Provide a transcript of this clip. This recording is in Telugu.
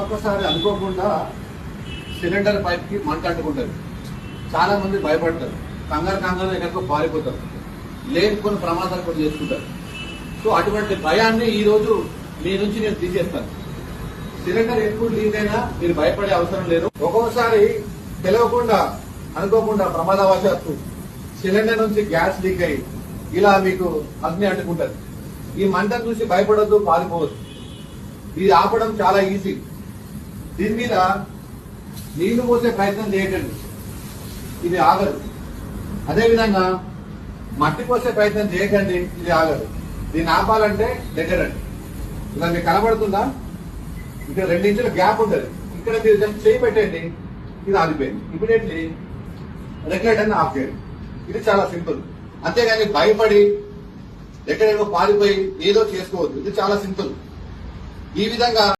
ఒక్కొక్కసారి అనుకోకుండా సిలిండర్ పైప్కి మంట అంటుకుంటారు చాలా మంది భయపడతారు. కంగారు కంగారు ఎక్కడికో పారిపోతారు. లేని ప్రమాదాలు కూడా చేసుకుంటారు. సో అటువంటి భయాన్ని ఈ రోజు మీ నుంచి నేను తీసేస్తాను. సిలిండర్ ఎప్పుడు లీక్ అయినా మీరు భయపడే అవసరం లేదు. ఒక్కొక్కసారి తెలియకుండా అనుకోకుండా ప్రమాదవశాత్తు సిలిండర్ నుంచి గ్యాస్ లీక్ అయ్యి ఇలా మీకు అగ్ని అంటుకుంటారు ఈ మంటను చూసి భయపడద్దు పారిపోవద్దు. ఇది ఆపడం చాలా ఈజీ దీని మీద నీళ్ళు పోసే ప్రయత్నం చేయకండి. ఇది ఆగదు. అదేవిధంగా మట్టి పోసే ప్రయత్నం చేయకండి ఇది ఆగదు. దీన్ని ఆపాలంటే దగ్గరండి. ఇలా మీకు కనబడుతుందా? ఇక్కడ రెండు ఇంచుల గ్యాప్ ఉంటుంది. ఇక్కడ మీరు జస్ట్ చేయి పెట్టండి ఇది ఆగిపోయింది. ఇమీడియట్లీ రెగ్యులేటర్ ఆఫ్ చేయండి. ఇది చాలా సింపుల్. అంతేగాని భయపడి ఎక్కడేమో పారిపోయి ఏదో చేసుకోవద్దు. ఇది చాలా సింపుల్. ఈ విధంగా